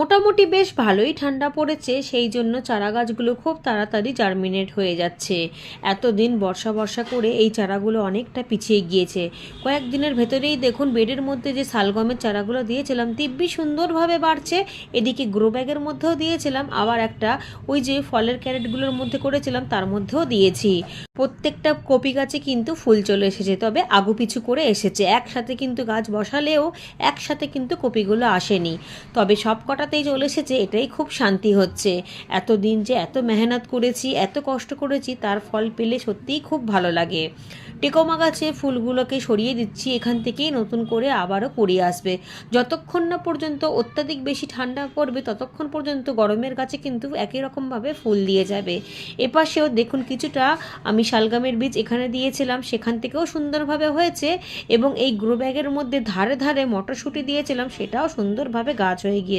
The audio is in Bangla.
মোটামুটি বেশ ভালোই ঠান্ডা পড়েছে, সেই জন্য চারা গাছগুলো খুব তাড়াতাড়ি জার্মিনেট হয়ে যাচ্ছে। এতদিন বর্ষা বর্ষা করে এই চারাগুলো অনেকটা পিছিয়ে গিয়েছে। কয়েকদিনের ভেতরেই দেখুন, বেডের মধ্যে যে শালগমের চারাগুলো দিয়েছিলাম দিব্যি সুন্দরভাবে বাড়ছে। এদিকে গ্রো ব্যাগের মধ্যেও দিয়েছিলাম, আবার একটা ওই যে ফলের ক্যারেটগুলোর মধ্যে করেছিলাম, তার মধ্যেও দিয়েছি। প্রত্যেকটা কপি গাছে কিন্তু ফুল চলে এসেছে, তবে আগু পিছু করে এসেছে। একসাথে কিন্তু গাছ বসালেও একসাথে কিন্তু কপিগুলো আসেনি। তবে সব কটাতেই চলে এসেছে, এটাই খুব শান্তি হচ্ছে। এত দিন যে এত মেহনত করেছি, এত কষ্ট করেছি, তার ফল পেলে সত্যিই খুব ভালো লাগে। টেকোমা গাছে ফুলগুলোকে সরিয়ে দিচ্ছি, এখান থেকেই নতুন করে আবারও করিয়ে আসবে। যতক্ষণ না পর্যন্ত অত্যাধিক বেশি ঠান্ডা পড়বে, ততক্ষণ পর্যন্ত গরমের গাছে কিন্তু একই রকমভাবে ফুল দিয়ে যাবে। এপাশেও দেখুন কিছুটা আমি শালগামের বীজ এখানে দিয়েছিলাম, সেখান থেকেও সুন্দরভাবে হয়েছে এবং এই গ্রো ব্যাগের মধ্যে ধারে ধারে মটরশুঁটি দিয়েছিলাম, সেটাও সুন্দরভাবে গাছ হয়ে গিয়ে